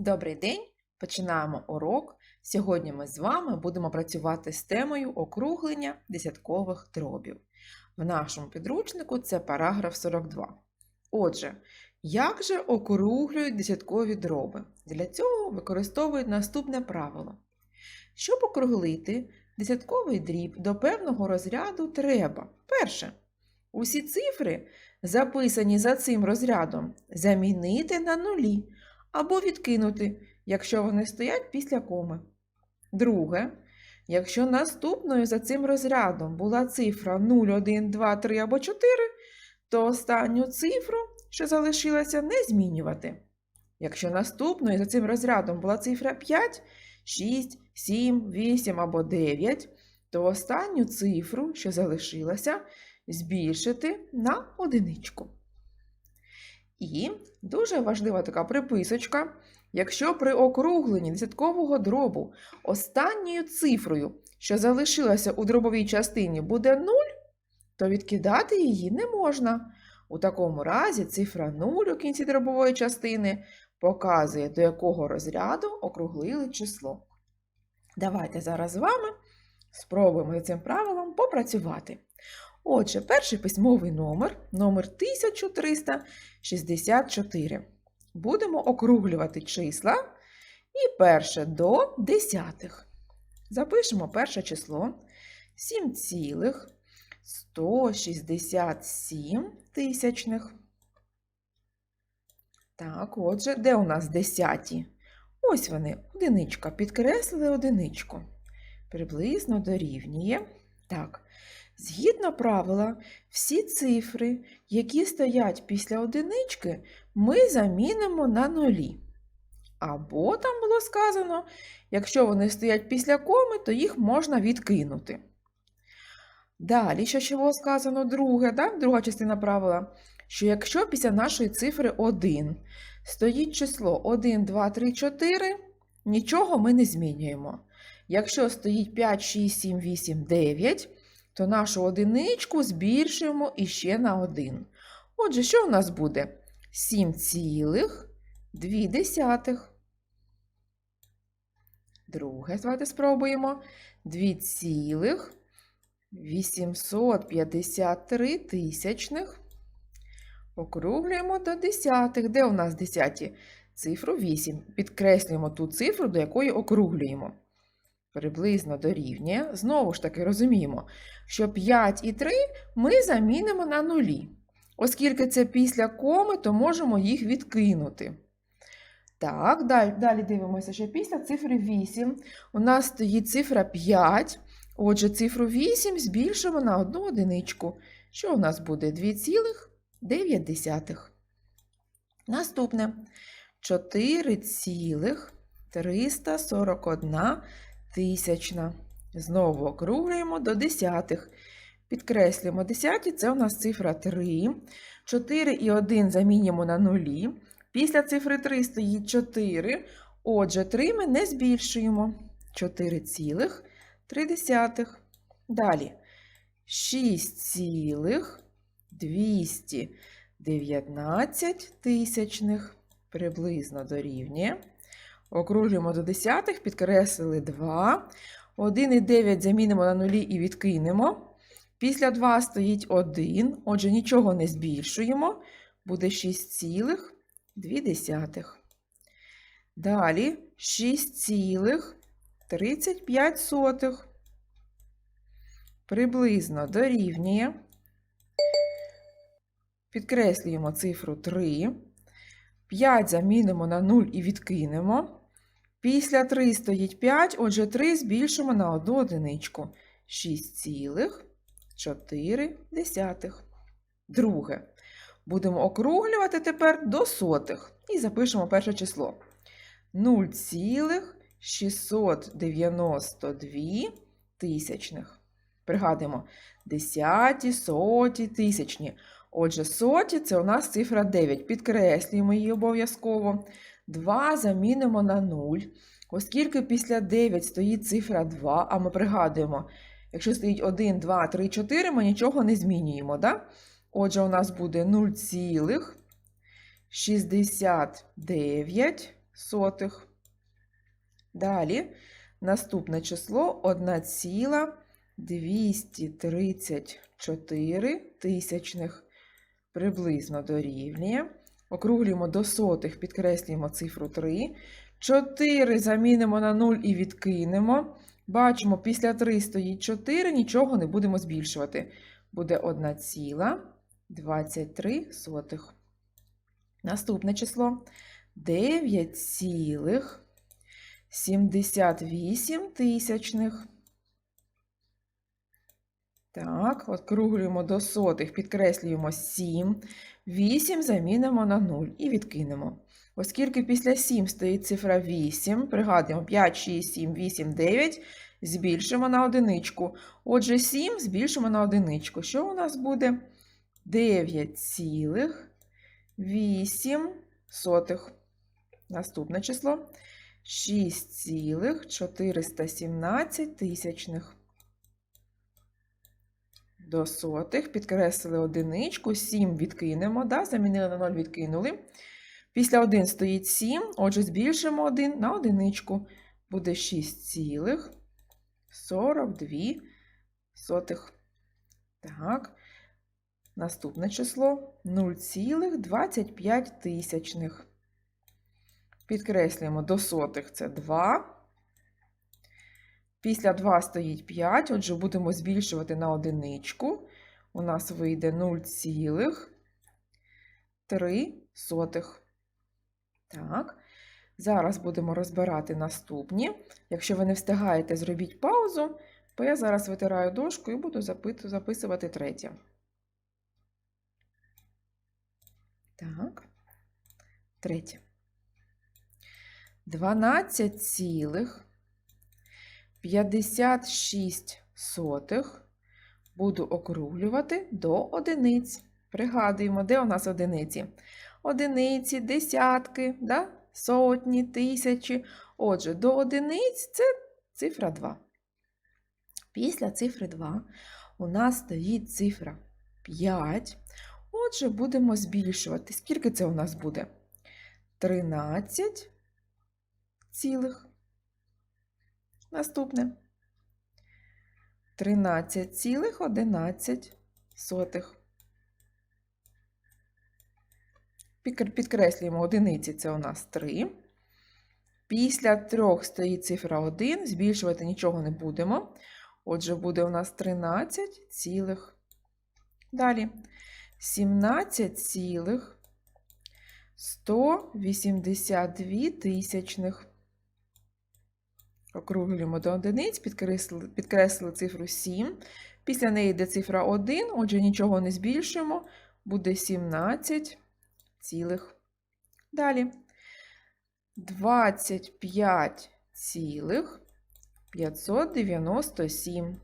Добрий день! Починаємо урок. Сьогодні ми з вами будемо працювати з темою округлення десяткових дробів. В нашому підручнику це параграф 42. Отже, як же округлюють десяткові дроби? Для цього використовують наступне правило. Щоб округлити десятковий дріб до певного розряду треба. Перше. Усі цифри, записані за цим розрядом, замінити на нулі або відкинути, якщо вони стоять після коми. Друге, якщо наступною за цим розрядом була цифра 0, 1, 2, 3 або 4, то останню цифру, що залишилася, не змінювати. Якщо наступною за цим розрядом була цифра 5, 6, 7, 8 або 9, то останню цифру, що залишилася, збільшити на одиничку. І дуже важлива така приписочка. Якщо при округленні десяткового дробу останньою цифрою, що залишилася у дробовій частині, буде 0, то відкидати її не можна. У такому разі цифра 0 у кінці дробової частини показує, до якого розряду округлили число. Давайте зараз з вами спробуємо за цим правилом попрацювати. Отже, перший письмовий номер номер 1364. Будемо округлювати числа і перше до десятих. Запишемо перше число 7,167 тисячних. Так, отже, де у нас десяті? Ось вони, одиничка. Підкреслили одиничку. Приблизно дорівнює. Так, Згідно правила, всі цифри, які стоять після одинички, ми замінимо на нулі. Або там було сказано, якщо вони стоять після коми, то їх можна відкинути. Далі, що ще було сказано, друге, так? друга частина правила, що якщо після нашої цифри 1 стоїть число 1, 2, 3, 4, нічого ми не змінюємо. Якщо стоїть 5, 6, 7, 8, 9, то нашу одиничку збільшуємо іще на 1. Отже, що у нас буде? 7,2. Друге, давайте спробуємо. 2,853 тисячних. Округлюємо до десятих. Де у нас десяті? Цифру 8. Підкреслюємо ту цифру, до якої округлюємо приблизно дорівнює. Знову ж таки розуміємо, що 5 і 3 ми замінимо на нулі. Оскільки це після коми, то можемо їх відкинути. Так, далі, дивимося, що після цифри 8 у нас стоїть цифра 5. Отже, цифру 8 збільшимо на одну одиничку. Що у нас буде 2,9. Наступне 4,341 тисячна. Знову округлюємо до десятих. Підкреслюємо десяті, це у нас цифра 3. 4 і 1 замінюємо на нулі. Після цифри 3 стоїть 4. Отже, 3 ми не збільшуємо. 4,3. Далі 6,219 тисячних приблизно дорівнює. Округлюємо до десятих, підкреслили 2. 1 і 9 замінимо на нулі і відкинемо. Після 2 стоїть 1, отже, нічого не збільшуємо. Буде 6,2. Далі 6,35. Приблизно дорівнює. Підкреслюємо цифру 3. 5 замінимо на 0 і відкинемо. Після 3 стоїть 5, отже 3 збільшимо на одну одиничку. 6,4. Друге. Будемо округлювати тепер до сотих. І запишемо перше число. 0,692 тисячних. Пригадуємо, десяті, соті, тисячні. Отже, соті це у нас цифра 9. Підкреслюємо її обов'язково. 2 замінимо на 0. Оскільки після 9 стоїть цифра 2, а ми пригадуємо, якщо стоїть 1, 2, 3, 4, ми нічого не змінюємо. Да? Отже, у нас буде 0,69 сотих. Далі наступне число 1,234 тисячних приблизно дорівнює. Округлюємо до сотих, підкреслюємо цифру 3. 4 замінимо на 0 і відкинемо. Бачимо, після 3 стоїть 4, нічого не будемо збільшувати. Буде 1,23. Наступне число 9,78 тисячних. Так, округлюємо до сотих, підкреслюємо 7. 8 замінимо на 0 і відкинемо. Оскільки після 7 стоїть цифра 8, пригадуємо 5, 6, 7, 8, 9, збільшимо на одиничку. Отже, 7 збільшимо на одиничку. Що у нас буде? 9,8. Наступне число 6,417 тисячних. До сотих підкреслили одиничку, 7 відкинемо, да? замінили на 0, відкинули. Після 1 стоїть 7, отже, збільшимо 1 на одиничку. Буде 6,42. Так. Наступне число 0,25 тисячних. Підкреслюємо до сотих це 2. Після 2 стоїть 5, отже, будемо збільшувати на одиничку. У нас вийде 0,3. Так. Зараз будемо розбирати наступні. Якщо ви не встигаєте, зробіть паузу, бо я зараз витираю дошку і буду записувати третє. Так, третє. 12 цілих 56 сотих буду округлювати до одиниць. Пригадуємо, де у нас одиниці? Одиниці, десятки, да? сотні, тисячі. Отже, до одиниць це цифра 2. Після цифри 2 у нас стоїть цифра 5. Отже, будемо збільшувати. Скільки це у нас буде? 13 цілих. Наступне 13,11. Підкреслюємо одиниці це у нас 3. Після 3 стоїть цифра 1, збільшувати нічого не будемо. Отже, буде у нас 13 цілих. Далі 17 цілих 182 тисячних. Округлюємо до одиниць, підкреслили, підкреслили цифру 7. Після неї йде цифра 1, отже, нічого не збільшуємо, буде 17 цілих. Далі 25 цілих 597.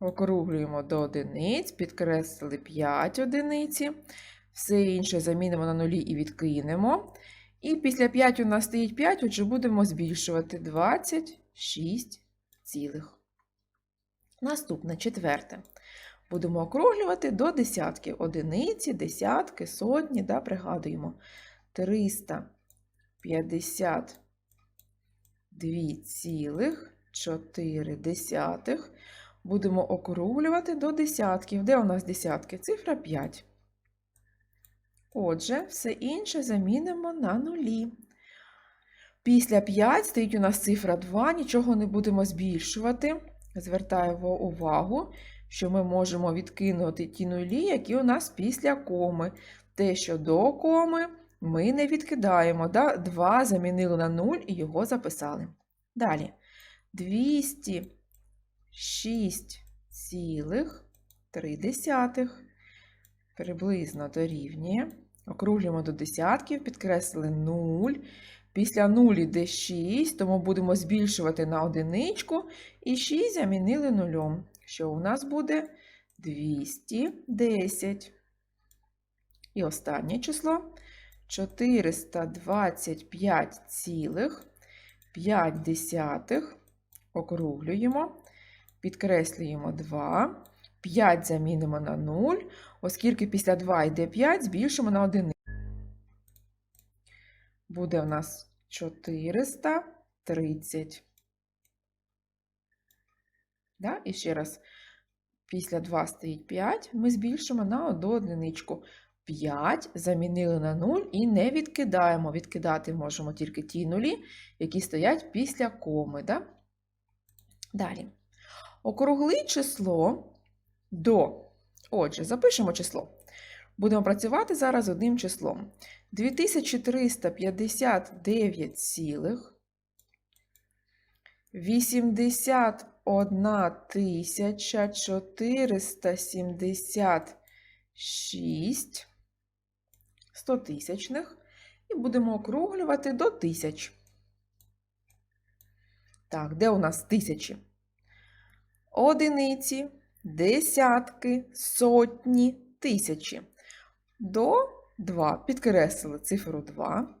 Округлюємо до одиниць, підкреслили 5 одиниці. Все інше замінимо на нулі і відкинемо. І після 5 у нас стоїть 5, отже, будемо збільшувати 26 цілих. Наступне четверте. Будемо округлювати до десятки. Одиниці, десятки, сотні, да, пригадуємо. 352 цілих 4 десятих. Будемо округлювати до десятків. Де у нас десятки? Цифра 5. Отже, все інше замінимо на нулі. Після 5 стоїть у нас цифра 2, нічого не будемо збільшувати. Звертаю увагу, що ми можемо відкинути ті нулі, які у нас після коми. Те, що до коми, ми не відкидаємо. 2 замінили на 0 і його записали. Далі 206,3 приблизно дорівнює. Округлюємо до десятків, підкреслили 0. Після 0 йде 6, тому будемо збільшувати на одиничку. І 6 замінили нулем. Що у нас буде 210. І останнє число 425,5 округлюємо, підкреслюємо 2. 5 замінимо на 0, оскільки після 2 йде 5, збільшимо на 1. буде в нас 430. Да? І ще раз, після 2 стоїть 5, ми збільшимо на одну одиничку. 5 замінили на 0 і не відкидаємо. Відкидати можемо тільки ті нулі, які стоять після коми. Да? Далі. Округли число до. Отже, запишемо число. Будемо працювати зараз одним числом. 2359 цілих 81 тисяча 476 стотисячних і будемо округлювати до тисяч. Так, де у нас тисячі? Одиниці, десятки, сотні, тисячі. До 2. Підкреслили цифру 2.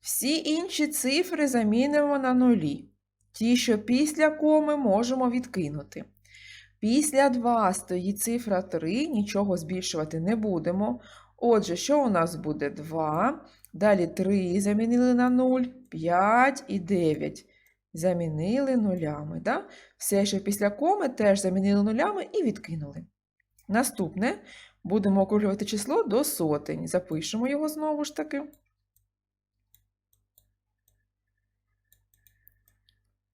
Всі інші цифри замінимо на нулі. Ті, що після коми можемо відкинути. Після 2 стоїть цифра 3, нічого збільшувати не будемо. Отже, що у нас буде 2? Далі 3 замінили на 0, 5 і 9. Замінили нулями. Да? Все, що після коми, теж замінили нулями і відкинули. Наступне будемо округлювати число до сотень. Запишемо його знову ж таки.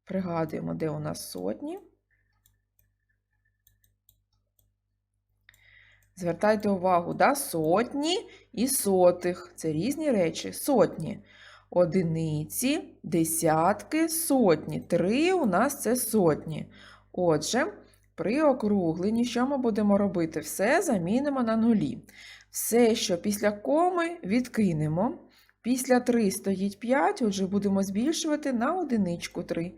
Пригадуємо, де у нас сотні. Звертайте увагу, да? сотні і сотих. Це різні речі. Сотні. Одиниці, десятки, сотні. Три у нас це сотні. Отже, при округленні, що ми будемо робити? Все замінимо на нулі. Все, що після коми, відкинемо. Після 3 стоїть 5, отже, будемо збільшувати на одиничку 3.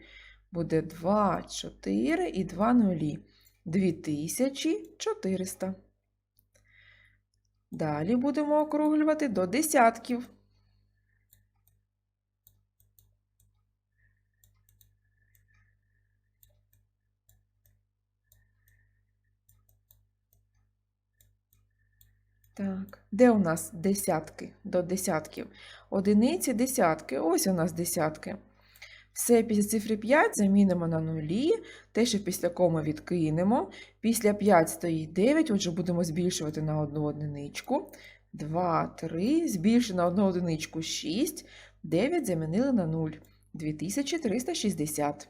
Буде 2, 4 і 2 нулі. 2400. Далі будемо округлювати до десятків. Так, де у нас десятки до десятків? Одиниці, десятки. Ось у нас десятки. Все після цифри 5 замінимо на нулі, те, що після коми відкинемо. Після 5 стоїть 9, отже, будемо збільшувати на одну одиничку. 2, 3, збільшили на одну одиничку 6, 9 замінили на 0. 2360.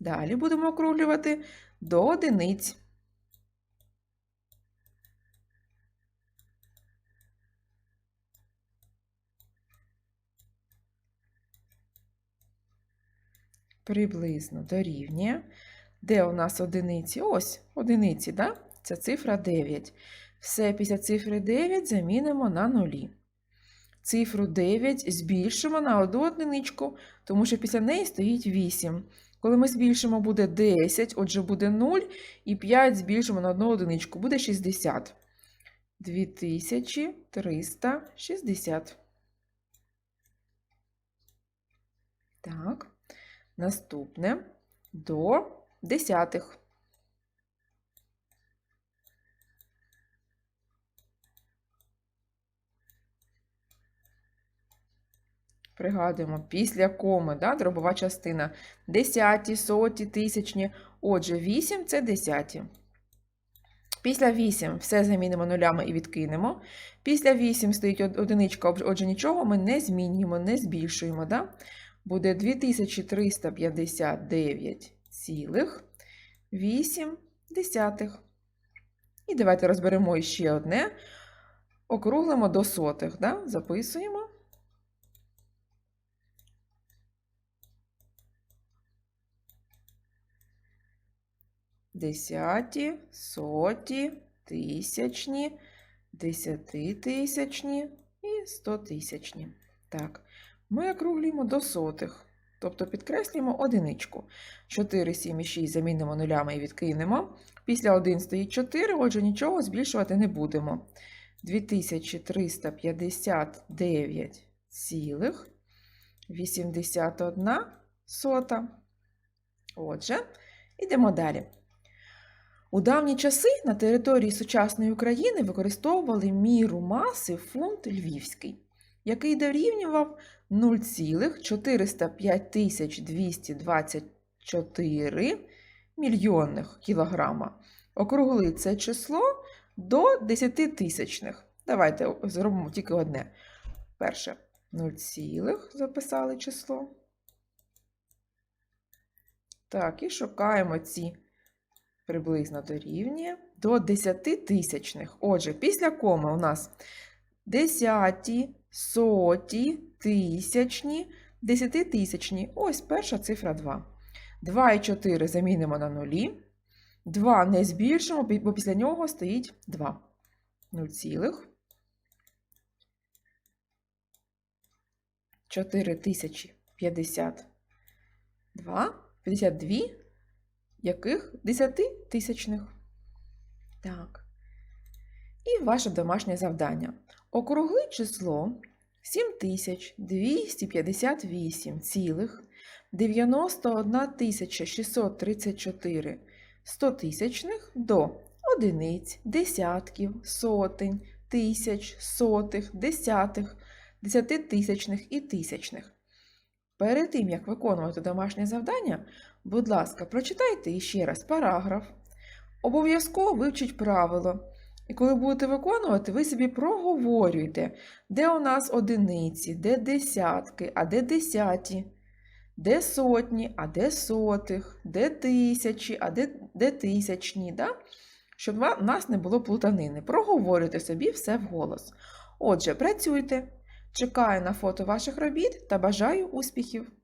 Далі будемо округлювати до одиниць. Приблизно дорівнює. Де у нас одиниці? Ось одиниці, да? це цифра 9. Все після цифри 9 замінимо на нулі. Цифру 9 збільшимо на одну одиничку, тому що після неї стоїть 8. Коли ми збільшимо, буде 10, отже, буде 0, і 5 збільшимо на одну одиничку, буде 60. 2360. Так. Наступне до десятих. Пригадуємо, після коми, да, дробова частина. Десяті, соті, тисячні. Отже, 8 це десяті. Після 8 все замінимо нулями і відкинемо. Після 8 стоїть одиничка, отже, нічого ми не змінюємо, не збільшуємо. Да? Буде 2359,8. І давайте розберемо ще одне. Округлимо до сотих, да? записуємо. Десяті, соті, тисячні, десятитисячні і стотисячні. Так. Ми округлюємо до сотих, тобто підкреслюємо одиничку. 4, 7 і 6 замінимо нулями і відкинемо. Після 1 стоїть 4, отже, нічого збільшувати не будемо. 2359,81 сота. Отже, йдемо далі. У давні часи на території сучасної України використовували міру маси фунт львівський. Який дорівнював 0,405 224 мільйонних кілограма. Округли це число до 10 тисячних. Давайте зробимо тільки одне. Перше 0, записали число. Так, і шукаємо ці приблизно дорівнює до 10 тисячних. Отже, після коми у нас десяті, соті, тисячні, десятитисячні. Ось перша цифра 2. 2 і 4 замінимо на нулі. 2 не збільшимо, бо після нього стоїть 2. 0 цілих. 4 тисячі 52. 52 яких 10 тисячних. Так. І ваше домашнє завдання. Округли число 7258 цілих 91 634 стотисячних до одиниць, десятків, сотень, тисяч, сотих, десятих, десятитисячних і тисячних. Перед тим, як виконувати домашнє завдання, будь ласка, прочитайте іще раз параграф. Обов'язково вивчіть правило. І коли будете виконувати, ви собі проговорюйте, де у нас одиниці, де десятки, а де десяті, де сотні, а де сотих, де тисячі, а де, де тисячні. Да? Щоб в нас не було плутанини. Проговорюйте собі все вголос. Отже, працюйте. Чекаю на фото ваших робіт та бажаю успіхів!